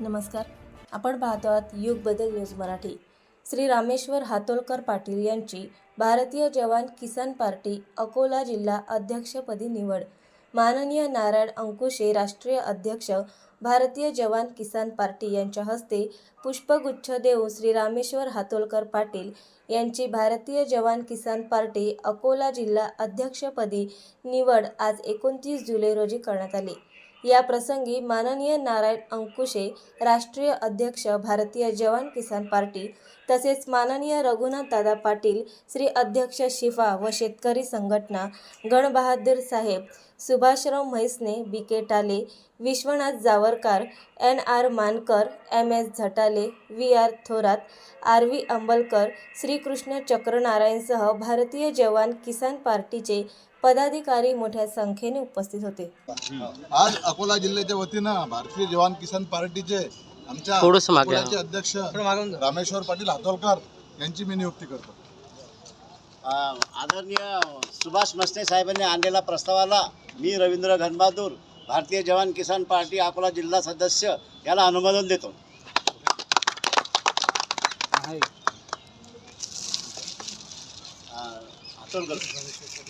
नमस्कार. आपण पाहतो आहात युग बदल न्यूज मराठी. श्री रामेश्वर हातोलकर पाटील यांची भारतीय जवान किसान पार्टी अकोला जिल्हा अध्यक्षपदी निवड. माननीय नारायण अंकुशे राष्ट्रीय अध्यक्ष भारतीय जवान किसान पार्टी यांच्या हस्ते पुष्पगुच्छ देऊन श्री रामेश्वर हातोलकर पाटील यांची भारतीय जवान किसान पार्टी अकोला जिल्हा अध्यक्षपदी निवड आज एकोणतीस जुलै रोजी करण्यात आली. या प्रसंगी माननीय नारायण अंकुशे राष्ट्रीय अध्यक्ष भारतीय जवान किसान पार्टी तसेच माननीय रघुनाथ दादा पाटील श्री अध्यक्ष शिफा व शेतकरी संघटना गणबहादूर साहेब Subhashrao Mhaisne B K Tale Vishwanath Javarkar N R Mankar M S Zatale V R Thorat R V Ambalkar Shrikrishna चक्रनारायणसह भारतीय जवान किसान पार्टीचे पदाधिकारी मोठ्या संख्येने उपस्थित होते. आज अकोला जिल्ह्याच्या वतीनं भारतीय जवान किसान पार्टीचे आमच्या थोडंसं मागे या. अकोल्याचे अध्यक्ष रामेश्वर पाटील हातोलकर यांची मी नियुक्ती करतो. आदरणीय सुभाष मस्ते साहेबांनी आणलेला प्रस्तावाला मी रवींद्र घनबहादूर भारतीय जवान किसान पार्टी अकोला जिल्हा सदस्य याला अनुमोदन देतो. हातोलकर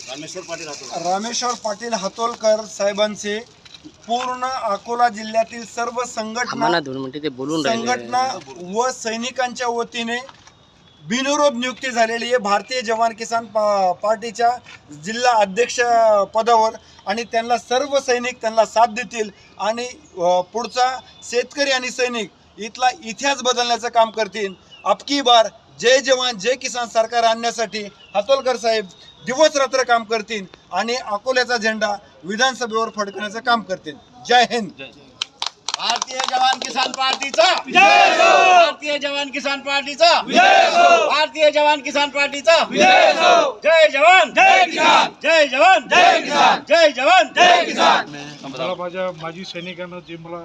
रामेश्वर पाटील हातोलकर रामेश्वर पाटील हातोलकर साहेबांचे पूर्ण अकोला जिल्ह्यातील सर्व संघटना आम्हाला दोन मिनिटे ते बोलून संघटना व सैनिकांच्या वतीने बिनविरोध नियुक्ती झालेली आहे. भारतीय जवान किसान पा पार्टीच्या जिल्हा अध्यक्ष पदावर आणि त्यांना सर्व सैनिक त्यांना साथ देतील. आणि पुढचा शेतकरी आणि सैनिक इथला इतिहास बदलण्याचं काम करतील. अबकी बार जय जवान जय किसान सरकार आणण्यासाठी हातोलकर साहेब दिवस रात्र काम करतील आणि अकोल्याचा झेंडा विधानसभेवर फडकण्याचं काम करतील. जय हिंद. भारतीय जवान किसान पार्टीचा. भारतीय जवान किसान पार्टीचा. भारतीय जवान किसान पार्टीचा. जय जवान. जय किसान. जय जवान. जय किसान. जय जवान. जय किसान. मला माझ्या माजी सैनिकांना जे मला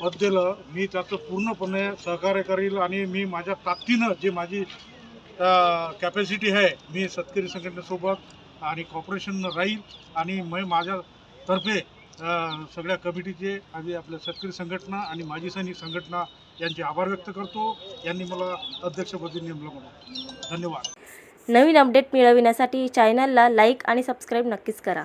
पद दिलं मी त्याचं पूर्णपणे सहकार्य करील आणि मी माझ्या ताकदीनं जे माझी कॅपॅसिटी आहे मी शेतकरी संघटनेसोबत आणि कॉपरेशन राहील आणि मी माझ्यातर्फे सगळ्या कमिटीचे आणि आपल्या शेतकरी संघटना आणि माजी सैनिक संघटना यांचे आभार व्यक्त करतो. यांनी मला अध्यक्षपदी नेमलं म्हणून. धन्यवाद. नवीन अपडेट मिळविण्यासाठी चॅनलला लाईक आणि सबस्क्राईब नक्कीच करा.